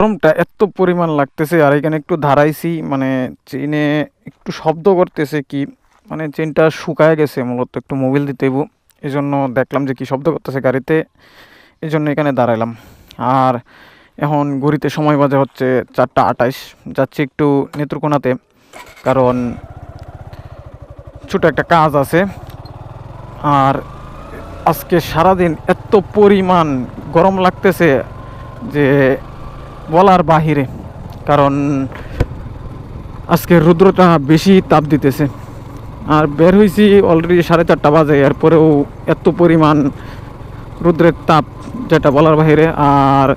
গরমটা এত পরিমাণ লাগতেছে, আর এখানে একটু ধারাইছি মানে চেনে একটু শব্দ করতেছে কি মানে চেনটা শুকায় গেছে মূলত, একটু মোবিল দিতে এই জন্য দেখলাম যে কি শব্দ করতেছে গাড়িতে এই জন্য এখানে দাঁড়াইলাম। আর এখন ঘড়িতে সময় বাজে হচ্ছে চারটা আটাইশ যাচ্ছি একটু নেত্রকোনাতে, কারণ ছোটো একটা কাজ আছে। আর আজকে সারাদিন এত পরিমাণ গরম লাগতেছে যে বলার বাহিরে, কারণ আজকে রুদ্রটা বেশি তাপ দিতেছে। আর বের হয়েছি অলরেডি সাড়ে চারটা বাজে এরপরেও এত পরিমাণ রুদ্রের তাপ, যেটা বলার বাহিরে। আর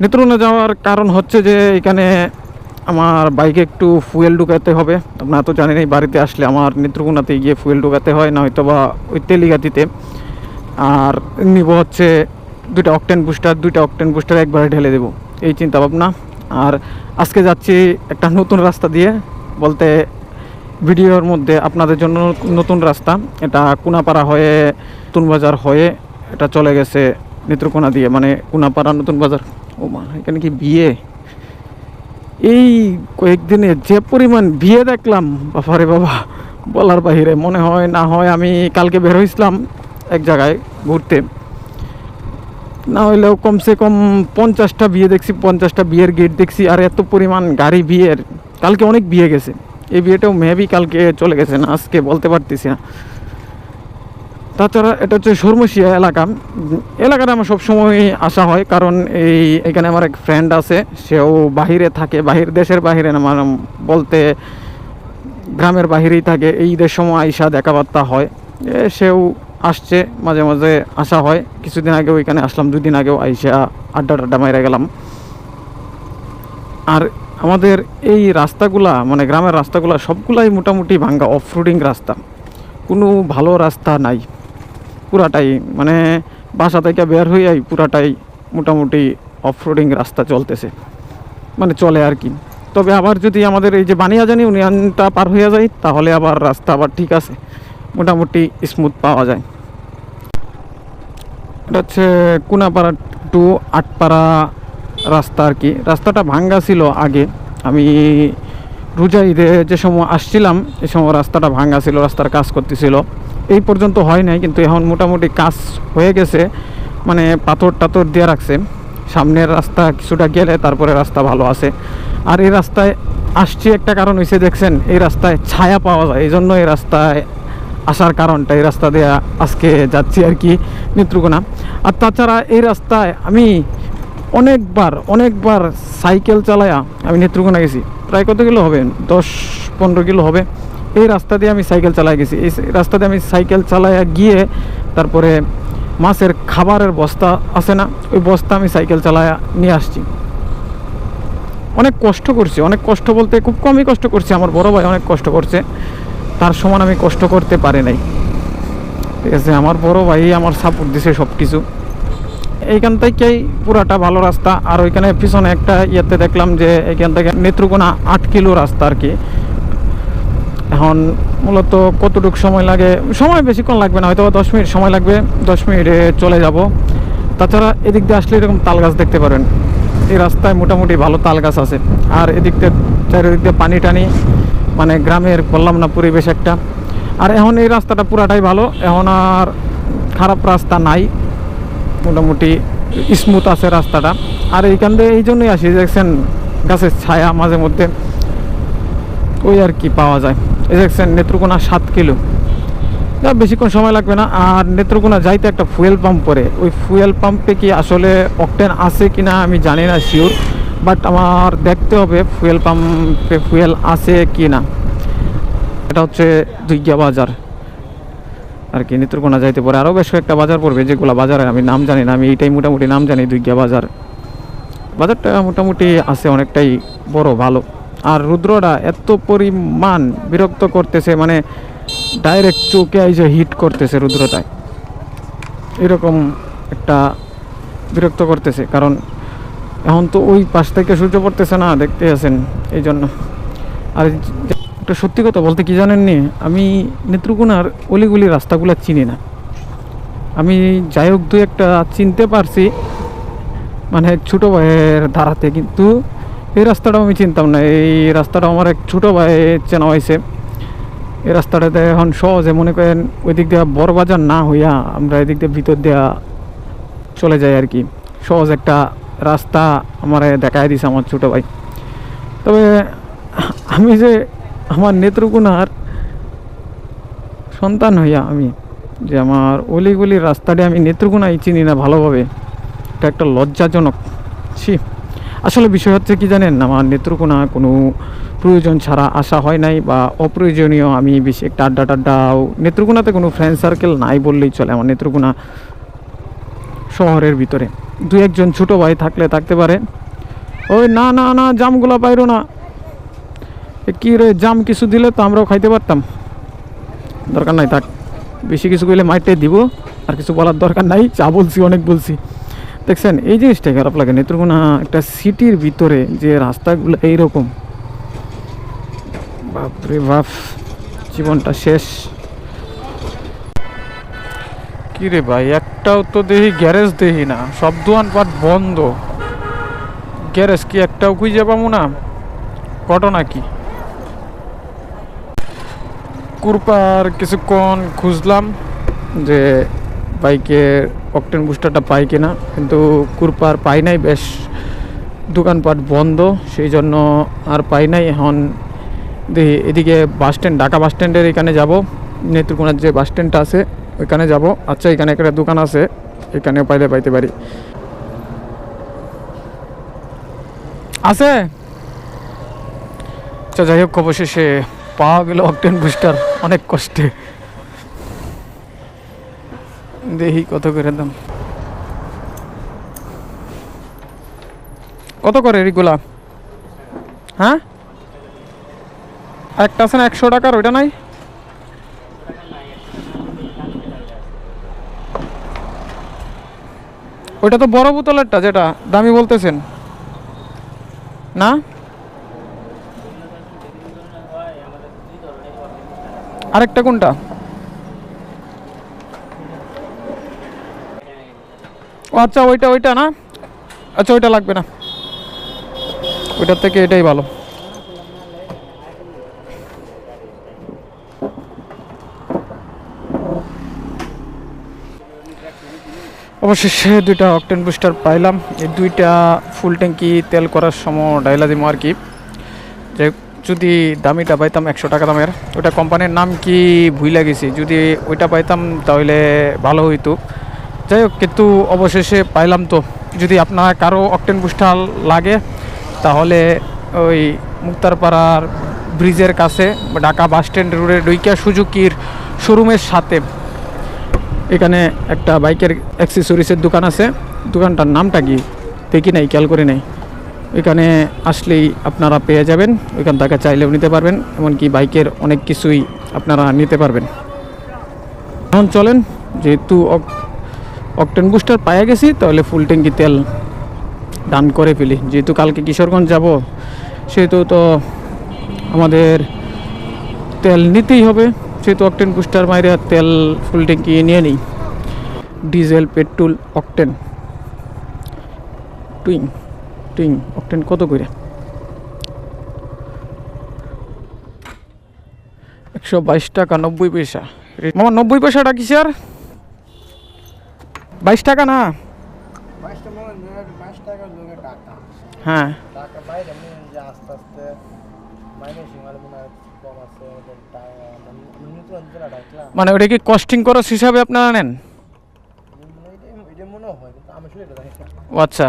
নেত্রকোনা যাওয়ার কারণ হচ্ছে যে, এখানে আমার বাইকে একটু ফুয়েল ঢুকাতে হবে। আপনারা তো জানেনই, বাড়িতে আসলে আমার নেত্রকোনাতে গিয়ে ফুয়েল ঢুকাতে হয় না হয়তো বা ওই তেলিগাতিতে। আর নিব হচ্ছে দুইটা অকটেন বুস্টার দুইটা অকটেন বুস্টার একবারে ঢেলে দেবো। এই চিন্তা ভাবনা আর আজকে যাচ্ছি একটা নতুন রাস্তা দিয়ে বলতে ভিডিওর মধ্যে আপনাদের জন্য নতুন রাস্তা। এটা কুনাপাড়া হয়ে নতুন বাজার হয়ে এটা চলে গেছে নেত্রকোনা দিয়ে মানে কুনাপাড়া নতুন বাজার। ও মা, এখানে কি বিয়ে? এই কয়েকদিনে যে পরিমাণ বিয়ে দেখলাম বাবারে বাবা, বলার বাহিরে মনে হয় না হয় আমি কালকে বের হয়েছিলাম এক জায়গায় ঘুরতে। না হইলেও কমসে কম পঞ্চাশটা বিয়ে দেখছি, পঞ্চাশটা বিয়ের গেট দেখছি, আর এত পরিমাণ গাড়ি বিয়ের। কালকে অনেক বিয়ে গেছে। এই বিয়েটাও মেবি কালকে চলে গেছে না, আজকে বলতে পারতেছি না। তাছাড়া এটা হচ্ছে সরমসিয়া এলাকা। এলাকাটা আমার সবসময় আসা হয়, কারণ এই এখানে আমার এক ফ্রেন্ড আছে, সেও বাহিরে থাকে, বাহির, দেশের বাহিরে না মানে বলতে গ্রামের বাহিরেই থাকে। এই ঈদের সময় আইসা দেখাবার্তা হয়। সেও আসছে, মাঝে মাঝে আসা হয়। কিছুদিন আগে ওইখানে আসলাম দুই দিন আগেও আইসা আড্ডা টাড্ডা মাইরা গেলাম। আর আমাদের এই রাস্তাগুলা মানে গ্রামের রাস্তাগুলা, সবগুলাই মোটামুটি ভাঙ্গা অফরোডিং রাস্তা। কোনো ভালো রাস্তা নাই। পুরাটাই মানে বাসা থেকে বের হইয়াই পুরাটাই মোটামুটি অফরোডিং রাস্তা চলতেছে। মানে চলে আর কি। তবে আবার যদি আমাদের এই যে বানিয়াজানি ইউনিয়নটা পার হয়ে যায়, তাহলে আবার রাস্তা আবার ঠিক আছে। মোটামুটি স্মুথ পাওয়া যায়। এটা হচ্ছে কুনাপাড়া টু আটপাড়া রাস্তা আর কি। রাস্তাটা ভাঙ্গা ছিল আগে। আমি রোজা ঈদে যে সময় আসছিলাম এই সময় রাস্তাটা ভাঙ্গা ছিল, রাস্তার কাজ করতেছিল। এই পর্যন্ত হয় নাই, কিন্তু এখন মোটামুটি কাজ হয়ে গেছে। মানে পাথর টাথর দিয়ে রাখছে। সামনের রাস্তা কিছুটা গেলে তারপরে রাস্তা ভালো আছে। আর এই রাস্তায় আসছি একটা কারণ হয়েছে দেখছেন, এই রাস্তায় ছায়া পাওয়া যায়। এই জন্য এই রাস্তায় আসার কারণটা এই রাস্তা দিয়ে আজকে যাচ্ছি আর কি নেত্রকোনা। আর তাছাড়া এই রাস্তায় আমি অনেকবার অনেকবার সাইকেল চালায়া আমি নেত্রকোনা গেছি। প্রায় কত কিলো হবে? দশ, পনেরো কিলো হবে। এই রাস্তা দিয়ে আমি সাইকেল চালাই গেছি। এই রাস্তা দিয়ে আমি সাইকেল চালায়া গিয়ে তারপরে মাছের খাবারের বস্তা আছে না, ওই বস্তা আমি সাইকেল চালায়া নিয়ে আসছি। অনেক কষ্ট করছি, অনেক কষ্ট বলতে খুব কমই কষ্ট করছি। আমার বড় ভাই অনেক কষ্ট করছে। তার সমান আমি কষ্ট করতে পারি নাই। ঠিক আছে, আমার বড় ভাই আমার সাপোর্ট দিছে সব কিছু এইখান থেকেই পুরাটা ভালো রাস্তা। আর ওইখানে পিছনে একটা ইয়েতে দেখলাম যে এইখান থেকে নেত্রকোনা আট কিলো রাস্তা আর কি। এখন মূলত কতটুকু সময় লাগে? সময় বেশিক্ষণ লাগবে না হয়তো দশ মিনিট সময় লাগবে। দশ মিনিটে চলে যাব। তাছাড়া এদিক দিয়ে আসলে এরকম তাল গাছ দেখতে পারেন। এই রাস্তায় মোটামুটি ভালো তাল গাছ আছে। আর এদিক দিয়ে চারিদিক দিয়ে পানি টানি। মানে গ্রামের বললাম না পরিবেশ একটা। আর এখন এই রাস্তাটা পুরাটাই ভালো। এখন আর খারাপ রাস্তা নাই। মোটামুটি স্মুথ আছে রাস্তাটা। আর এইখান দিয়ে এই জন্যই আসি, দেখছেন গাছের ছায়া মাঝে মধ্যে। ওই আর কি পাওয়া যায়। এই দেখছেন নেত্রকোনা সাত কিলো। যা বেশিক্ষণ সময় লাগবে না। আর নেত্রকোনা যাইতে একটা ফুয়েল পাম্প পরে ওই ফুয়েল পাম্পে কি আসলে অকটেন আছে কি না আমি জানি না শিওর বাট আমার দেখতে হবে ফুয়েল পাম্পে ফুয়েল আছে কি না এটা হচ্ছে দুইগা বাজার। আর কি, নেত্রকোনা যাইতে পারে আরও বেশ কয়েকটা বাজার পড়বে, যেগুলো বাজারে আমি নাম জানি না, আমি এইটাই মোটামুটি নাম জানি, দুইগা বাজার। বাজারটা মোটামুটি আছে অনেকটাই বড়, ভালো। আর রুদ্রটা এত পরিমাণ বিরক্ত করতেছে মানে ডাইরেক্ট চোখে আইসে হিট করতেছে রুদ্রটায়। এরকম একটা বিরক্ত করতেছে, কারণ এখন তো ওই পাশ থেকে সূর্য পড়তেছে না, দেখতে আছেন এই জন্য আর একটা সত্যি কথা বলতে কি জানেননি? আমি নেত্রকোনার অলিগুলি রাস্তাগুলো চিনি না। আমি যাই হোক দু একটা চিনতে পারছি মানে ছোটো ভাইয়ের ধারাতে, কিন্তু এই রাস্তাটাও আমি চিনতাম না। এই রাস্তাটা আমার এক ছোটো ভাই চেনা হয়েছে। এই রাস্তাটাতে এখন সহজে মনে করেন ওই দিক দিয়ে বড় বাজার না হইয়া আমরা এদিক দিয়ে ভিতর দিয়া চলে যাই আর কি। সহজ একটা রাস্তা আমার দেখায় দিছে আমার ছোটো ভাই। তবে আমি যে আমার নেত্রকোনার সন্তান হইয়া আমি, যে আমার অলিগলির রাস্তাটি আমি নেত্রকোনায় চিনি না ভালোভাবে, এটা একটা লজ্জাজনক। ছি, আসলে বিষয় হচ্ছে কি জানেন, আমার নেত্রকোনা কোনো প্রয়োজন ছাড়া আসা হয় নাই বা অপ্রয়োজনীয় আমি বেশি একটা আড্ডা টাড্ডাও নেত্রকোনাতে কোনো ফ্রেন্ড সার্কেল নাই বললেই চলে আমার নেত্রকোনা শহরের ভিতরে। দু একজন ছোট ভাই থাকলে থাকতে পারে। ওই না না না, জামগুলো পাইরো না। কি রে, জাম কিছু দিলে তো আমরাও খাইতে পারতাম। দরকার নাই, থাক। বেশি কিছু কইলে মাইটে দিব, আর কিছু বলার দরকার নাই। চা বলছি, অনেক বলছি। দেখছেন, এই জিনিসটাই খারাপ লাগে। নেত্রকোনা একটা সিটির ভিতরে যে রাস্তাগুলো এইরকম। বাপরে বাপ, জীবনটা শেষ। কি রে ভাই? একটাও তো দেখি গ্যারেজ দেখি না। সব দোকানপাট বন্ধ। গ্যারেজ কি একটাও খুঁজে পাবো না? ঘটনা কি কুরপার কিছুক্ষণ খুঁজলাম যে বাইকের অকটেন বুস্টারটা পাই কিনা। কিন্তু কুরপার পাই নাই, বেশ দোকানপাট বন্ধ। সেই জন্য আর পাই নাই। এখন দেখি এদিকে বাস স্ট্যান্ড ঢাকা বাস স্ট্যান্ডের এখানে যাব। নেত্রকোনার যে বাস স্ট্যান্ডটা আছে ওইখানে যাব। আচ্ছা এখানে একটা দোকান আছে। এখানেও পাইলে পাইতে পারি। আছে। আচ্ছা যাই হোক অবশেষে পাওয়া গেল অকটেন বুস্টার। অনেক কষ্টে। দেখি কত করে দাম। কত করে এগুলা? হ্যাঁ? একটা আছে না একশো টাকার, ওইটা নাই? ওইটা তো বড় বোতলেরটা যেটা দামি বলতেছেন। না? আরেকটা কোনটা? ও আচ্ছা ওইটা ওইটা না? আচ্ছা ওইটা লাগবে না। ওইটার থেকে এটাই ভালো। অবশেষে দুইটা অকটেন বুস্টার পাইলাম। এই দুইটা ফুল ট্যাঙ্কি তেল করার সময় ডাইলা দিমো আর কি। যে যদি দামিটা পাইতাম একশো টাকা দামের ওটা কোম্পানির নাম কি ভুইলা গেছি। যদি ওইটা পাইতাম তাহলে ভালো হইতো। যাই হোক, কিন্তু অবশেষে পাইলাম তো। যদি আপনার কারও অকটেন বুস্টার লাগে, তাহলে ওই মুক্তারপাড়ার ব্রিজের কাছে ঢাকা বাস স্ট্যান্ড রোডের ডুইকা সুজুকির শোরুমের সাথে এখানে একটা বাইকের অ্যাক্সেসরিজের দোকান আছে। দোকানটার নামটা কি? দেখি নাই, খেয়াল করে নাই। এখানে আসলেই আপনারা পেয়ে যাবেন ওইখান থেকে চাইলেও নিতে পারবেন, এমনকি বাইকের অনেক কিছুই আপনারা নিতে পারবেন। এখন চলেন, যেহেতু অক- অকটেন বুস্টার পায়ে গেছি, তাহলে ফুল ট্যাঙ্কি তেল দান করে ফেলি। যেহেতু কালকে কিশোরগঞ্জ যাব, সেহেতু তো আমাদের তেল নিতেই হবে। সেহেতু অকটেন বুস্টার মাইরে তেল ফুল ট্যাঙ্কি নিয়ে নিই। ডিজেল পেট্রোল অকটেন টুইং টুইং অকটেন কত করে একশো বাইশ টাকা নব্বই পয়সা। মামা নব্বই পয়সাটা কি স্যার বাইশ টাকা না? মনে হয়। মনে মানে ওটা কি কস্টিং খরচ হিসাবে আপনারা নেন? ও আচ্ছা।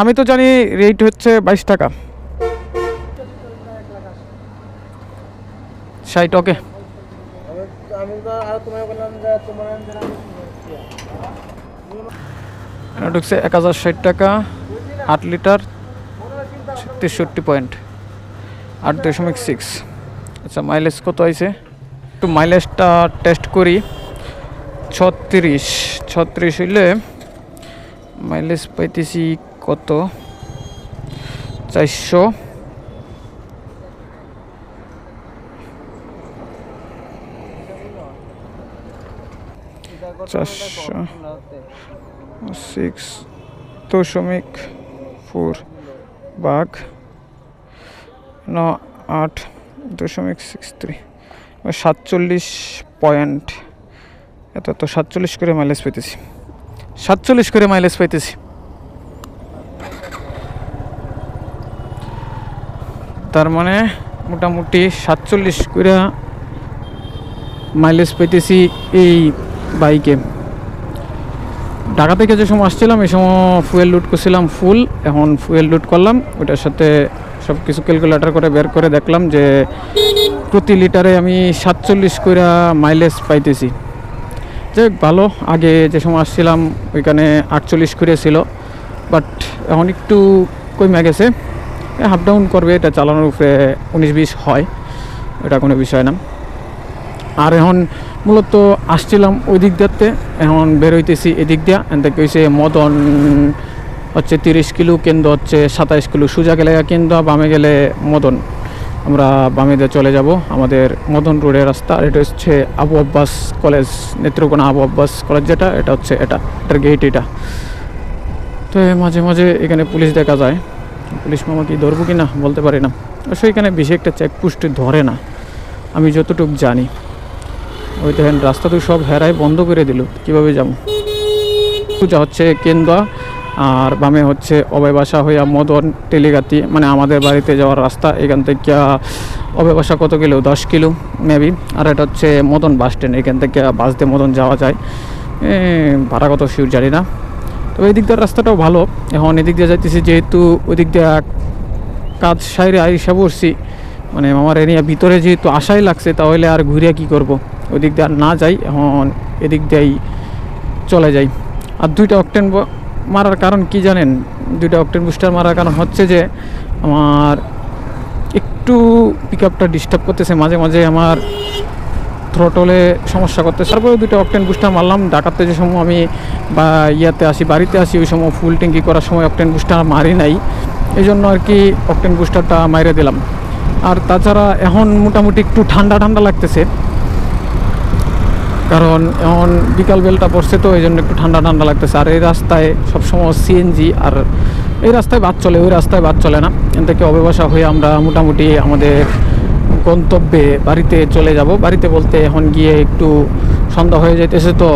আমি তো জানি রেট হচ্ছে বাইশ টাকা। ষাট ওকে। ঢুকছে এক হাজার ষাট টাকা আট লিটার তেষট্টি পয়েন্ট। আট দশমিক সিক্স আচ্ছা মাইলেজ কত আছে একটু মাইলেজটা টেস্ট করি। ছত্রিশ ছত্রিশ হইলে মাইলেজ পাইতেছি কত? চারশো। চারশো। সিক্স দশমিক ফোর বাঘ। ন আট দশমিক সিক্স থ্রি সাতচল্লিশ পয়েন্ট। এত তো সাতচল্লিশ করে মাইলেজ পেতেছি সাতচল্লিশ করে মাইলেজ পাইতেছি। তার মানে মোটামুটি সাতচল্লিশ করে মাইলেজ পেতেছি এই বাইকে ঢাকা থেকে যে সময় আসছিলাম, এই সময় ফুয়েল লুট করছিলাম ফুল এখন ফুয়েল লুট করলাম, ওটার সাথে সব কিছু ক্যালকুলেটার করে বের করে দেখলাম যে প্রতি লিটারে আমি সাতচল্লিশ করে মাইলেজ পাইতেছি। যে ভালো, আগে যে সময় আসছিলাম, ওইখানে আটচল্লিশ করে ছিল বাট এখন একটু কমে গেছে। হাফ ডাউন করবে, এটা চালানোর উপরে উনিশ বিশ হয়, এটা কোনো বিষয় না। আর এখন মূলত আসছিলাম ওই দিক দিয়াতে, এখন বেরোইতেছি এদিক দিয়া এন থেকে মদন হচ্ছে তিরিশ কিলো কেন্দ্র হচ্ছে সাতাইশ কিলো। সোজা গেলে কেন্দ্র, বামে গেলে মদন। আমরা বামে দিয়ে চলে যাব আমাদের মদন রোডের রাস্তা। আর এটা হচ্ছে আবু আব্বাস কলেজ, নেত্রকোনা আবু আব্বাস কলেজ যেটা, এটা হচ্ছে এটা, এটার গেট এটা। তো মাঝে মাঝে এখানে পুলিশ দেখা যায়। পুলিশ মামা কি ধরবো কি না বলতে পারি না। অবশ্য এখানে বেশি একটা চেকপোস্ট ধরে না। আমি যতটুকু জানি। ওই দেখেন, রাস্তা তো সব হেরাই বন্ধ করে দিল। কীভাবে যাব? যা হচ্ছে কেন্দুয়া আর বামে হচ্ছে অবয়বাসা হইয়া মদন টেলিগাতি মানে আমাদের বাড়িতে যাওয়ার রাস্তা, এখান থেকে অবয়বাসা কত কিলো? দশ কিলো মেবি আর এটা হচ্ছে মদন বাস স্ট্যান্ড এখান থেকে বাস দিয়ে মদন যাওয়া যায়। ভাড়া কত শিউর জানি না। তবে এই দিক দিয়ে রাস্তাটাও ভালো। এখন এদিক দিয়ে যাইতেছি, যেহেতু ওই দিক দিয়ে কাজ সাইরে আইসা পড়ছি মানে আমার এরিয়া ভিতরে যেহেতু আশাই লাগছে, তাহলে আর ঘুরে কি করব? ওই দিক দিয়ে আর না যাই, এখন এদিক দিয়েই চলে যাই। আর দুইটা অকটেন মারার কারণ কি জানেন? দুইটা অক্টেন বুস্টার মারার কারণ হচ্ছে যে, আমার একটু পিক আপটা ডিস্টার্ব করতেছে। মাঝে মাঝে আমার থ্রোটলে সমস্যা করতেছে। তারপরে দুটো অক্টেন বুস্টার মারলাম। ডাকাতে যে সময় আমি বা ইয়াতে আসি, বাড়িতে আসি, ওই সময় ফুল ট্যাঙ্কি করার সময় অকটেন বুস্টার মারি নাই। এই জন্য আর কি অক্টেন বুস্টারটা মাইরে দিলাম। আর তাছাড়া এখন মোটামুটি একটু ঠান্ডা ঠান্ডা লাগতেছে। কারণ এখন বিকাল বেলটা পড়ছে তো, এই জন্য একটু ঠান্ডা ঠান্ডা লাগতেছে। আর এই রাস্তায় সবসময় সিএনজি আর এই রাস্তায় বাদ চলে, ওই রাস্তায় বাদ চলে না। এখান থেকে অব্যবসা হয়ে আমরা মোটামুটি আমাদের গন্তব্যে বাড়িতে চলে যাব। বাড়িতে বলতে এখন গিয়ে একটু সন্ধ্যা হয়ে যাইতেছে তো,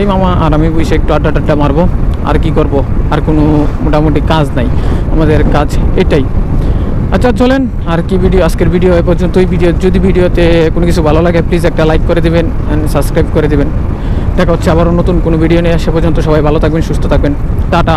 এই মামা আর আমি বসে একটু আড্ডা টাড্ডা মারবো। আর কি করব? আর কোনো মোটামুটি কাজ নাই। আমাদের কাজ এটাই। আচ্ছা চলেন, আর কি ভিডিও আজকের ভিডিও এ পর্যন্ত ওই ভিডিও যদি ভিডিওতে কোনো কিছু ভালো লাগে প্লিজ একটা লাইক করে দেবেন অ্যান্ড সাবস্ক্রাইব করে দেবেন। দেখা হচ্ছে আবারও নতুন কোনো ভিডিও নিয়ে। আসা পর্যন্ত সবাই ভালো থাকবেন, সুস্থ থাকবেন। টাটা।